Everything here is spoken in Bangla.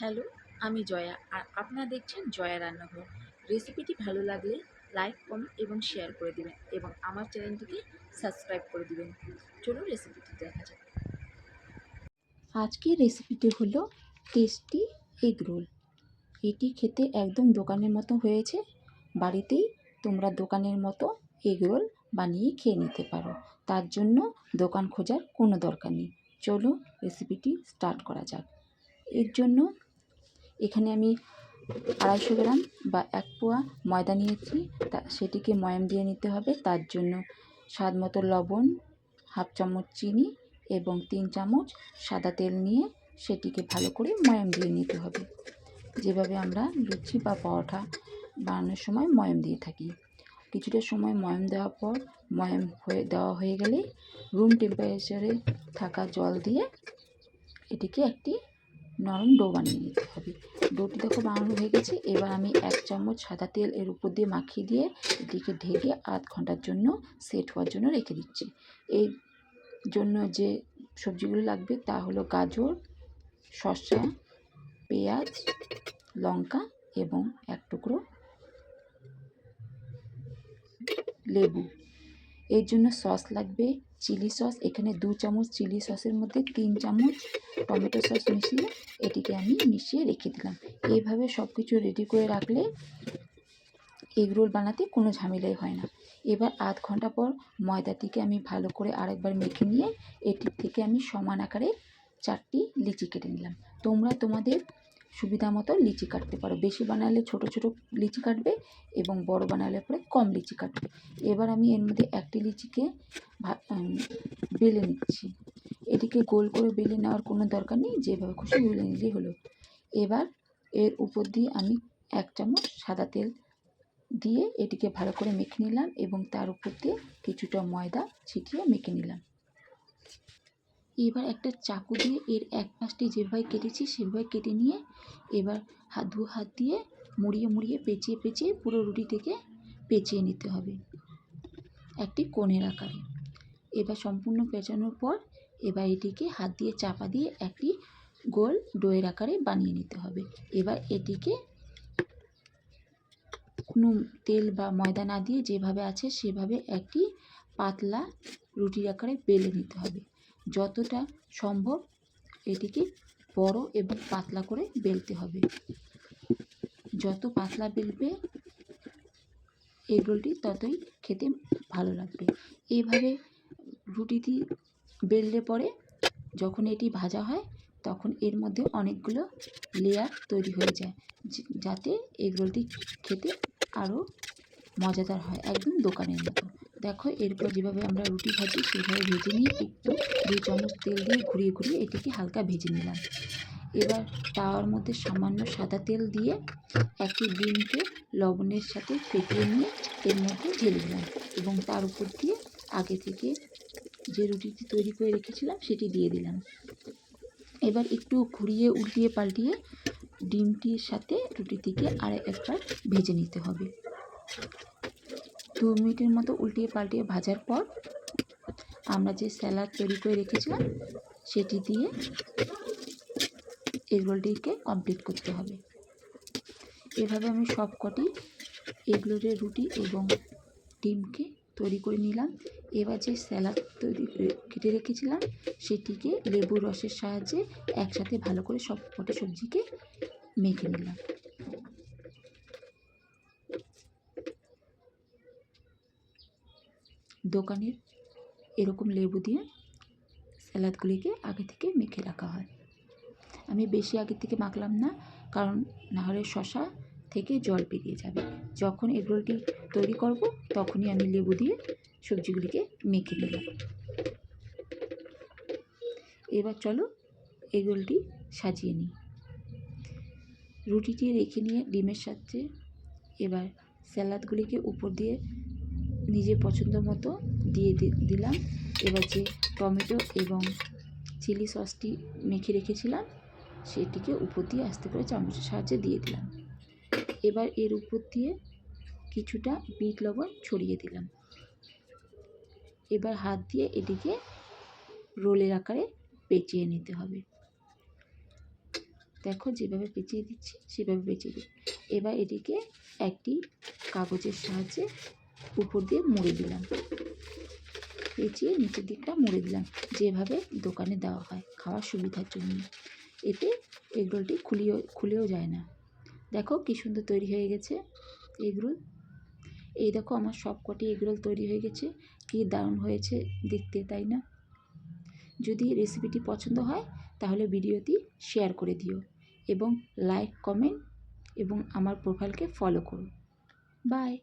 হ্যালো, আমি জয়া। আর আপনারা দেখছেন জয়া রান্নাঘর। রেসিপিটি ভালো লাগলে লাইক, কমেন্ট এবং শেয়ার করে দিবেন এবং আমার চ্যানেলটিকে সাবস্ক্রাইব করে দিবেন। চলুন রেসিপিটি দেখা যাক। আজকের রেসিপিটি হলো টেস্টি এগ রোল। এটি খেতে একদম দোকানের মতো হয়েছে। বাড়িতেই তোমরা দোকানের মতো এগ রোল বানিয়ে খেয়ে নিতে পারো। তার জন্য দোকান খোঁজার কোনো দরকার নেই। চলো রেসিপিটি স্টার্ট করা যাক। এর জন্য এখানে আমি আড়াইশো গ্রাম বা এক পোয়া ময়দা নিয়েছি। তা সেটিকে ময়াম দিয়ে নিতে হবে। তার জন্য স্বাদ মতো লবণ, হাফ চামচ চিনি এবং তিন চামচ সাদা তেল নিয়ে সেটিকে ভালো করে ময়াম দিয়ে নিতে হবে। যেভাবে আমরা লুচি বা পরোটা বানানোর সময় ময়াম দিয়ে থাকি। কিছুটা সময় ময়াম দেওয়ার পর ময়াম হয়ে, দেওয়া হয়ে গেলে রুম টেম্পারেচারে থাকা জল দিয়ে এটিকে একটি নরম ডো বানিয়ে নিতে হবে। ডোটি দেখো বানানো হয়ে গেছে। এবার আমি এক চামচ সাদা তেল এর উপর দিয়ে মাখিয়ে দিয়ে এটিকে ঢেকে আধ ঘণ্টার জন্য সেট হওয়ার জন্য রেখে দিচ্ছি। এই জন্য যে সবজিগুলো লাগবে তা হলো গাজর, শসা, পেঁয়াজ, লঙ্কা এবং এক টুকরো লেবু। এর জন্য সস লাগবে, চিলি সস, এখানে দু চামচ চিলি সসের মধ্যে তিন চামচ টমেটো সস মিশিয়ে এটিকে আমি মিশিয়ে রেখে দিলাম। এইভাবে সব কিছু রেডি করে রাখলে এগ রোল বানাতে কোনো ঝামেলাই হয় না। এবার আধ ঘণ্টা পর ময়দাটিকে আমি ভালো করে আরেকবার মেখে নিয়ে এটির থেকে আমি সমান আকারে চারটি লিচি কেটে নিলাম। তোমরা তোমাদের সুবিধা মতো লিচি কাটতে পারো। বেশি বানালে ছোট ছোট লিচি কাটবে এবং বড় বানালে পরে কম লিচি কাটবে। এবার আমি এর মধ্যে একটি লিচিকে বেলে নিচ্ছি। এটিকে গোল করে বেলে নেওয়ার কোনো দরকার নেই, যেভাবে খুশি বেলে নিলেই হলো। এবার এর উপর দিয়ে আমি এক চামচ সাদা তেল দিয়ে এটিকে ভালো করে মেখে নিলাম এবং তার উপর দিয়ে কিছুটা ময়দা ছিটিয়ে মেখে নিলাম। এবার একটা চাকু দিয়ে এর এক পাশটি যেভাবে কেটেছি সেভাবে কেটে নিয়ে এবার হাত, দু হাত দিয়ে মুড়িয়ে মুড়িয়ে, পেঁচিয়ে পেঁচিয়ে পুরো রুটিটিকে পেঁচিয়ে নিতে হবে একটি কোণের আকারে। এবার সম্পূর্ণ পেঁচানোর পর এবার এটিকে হাত দিয়ে চাপা দিয়ে একটি গোল ডোয়ের আকারে বানিয়ে নিতে হবে। এবার এটিকে কোনো তেল বা ময়দা না দিয়ে যেভাবে আছে সেভাবে একটি পাতলা রুটির আকারে বেলে নিতে হবে। যতটা সম্ভব এটিকে বড় এবং পাতলা করে বেলতে হবে। যত পাতলা বেলবে এগ রোলটি, ততই খেতে ভালো লাগবে। এইভাবে রুটিটি বেললে পরে যখন এটি ভাজা হয়, তখন এর মধ্যে অনেকগুলো লেয়ার তৈরি হয়ে যায় যাতে এগ রোলটি খেতে আরও মজাদার হয়, একদম দোকানের মতো। দেখো, এরপর যেভাবে আমরা রুটি ভাজি, সেভাবে ভেজে নিয়ে একটু দুই চামচ তেল দিয়ে ঘুরিয়ে ঘুরিয়ে এটিকে হালকা ভেজে নিলাম। এবার তাওয়ার মধ্যে সামান্য সাদা তেল দিয়ে একটি ডিমকে লবণের সাথে ফেটিয়ে নিয়ে এর মধ্যে ঢেলে দিলাম এবং তার উপর দিয়ে আগে থেকে যে রুটিটি তৈরি করে রেখেছিলাম, সেটি দিয়ে দিলাম। এবার একটু ঘুরিয়ে, উল্টিয়ে পাল্টিয়ে ডিমটির সাথে রুটিটিকে আর একবার ভেজে নিতে হবে। দু মিনিটের মতো উল্টিয়ে পাল্টিয়ে ভাজার পর আমরা যে স্যালাড তৈরি করে রেখেছিলাম, সেটি দিয়ে এগ রোলটিকে কমপ্লিট করতে হবে। এভাবে আমি সব কটি এগ রোলের রুটি এবং ডিমকে তৈরি করে নিলাম। এবার যে স্যালাড তৈরি কেটে রেখেছিলাম, সেটিকে লেবুর রসের সাহায্যে একসাথে ভালো করে সব কটি সবজিকে মেখে নিলাম। দোকানের এরকম লেবু দিয়ে স্যালাদগুলিকে আগে থেকে মেখে রাখা হয়। আমি বেশি আগে থেকে মাখলাম না, কারণ নাহলে শশা থেকে জল বেরিয়ে যাবে। যখন এগরোলটি তৈরি করব, তখনই আমি লেবু দিয়ে সবজিগুলিকে মেখে নিলাম এবার চলো এগরোলটি সাজিয়ে নিই। রুটিটি রেখে নিয়ে ডিমের সাথে এবার স্যালাদগুলিকে উপর দিয়ে নিজের পছন্দ মতো দিয়ে দিলাম। এবার যে টমেটো এবং চিলি সসটি মেখে রেখেছিলাম, সেটিকে উপর দিয়ে আস্তে করে চামচের সাহায্যে দিয়ে দিলাম। এবার এর উপর দিয়ে কিছুটা বিট লবণ ছড়িয়ে দিলাম। এবার হাত দিয়ে এটিকে রোলের আকারে পেঁচিয়ে নিতে হবে। দেখো যেভাবে পেঁচিয়ে দিচ্ছি, সেভাবে পেঁচিয়ে দিই এবার এটিকে একটি কাগজের সাহায্যে উপর দিয়ে মুড়ে দিলাম। পেঁচিয়ে নিচের দিকটা মুড়ে দিলাম। যেভাবে দোকানে দেওয়া হয় খাওয়ার সুবিধার জন্য। এতে এগরোলটি খুলিও, খুলেও যায় না। দেখো কী সুন্দর তৈরি হয়ে গেছে এগরোল। এই দেখো আমার সব কটি এগরোল তৈরি হয়ে গেছে। কী দারুণ হয়েছে দেখতে, তাই না? যদি রেসিপিটি পছন্দ হয় তাহলে ভিডিওটি শেয়ার করে দিও এবং লাইক, কমেন্ট এবং আমার প্রোফাইলকে ফলো করো। বাই।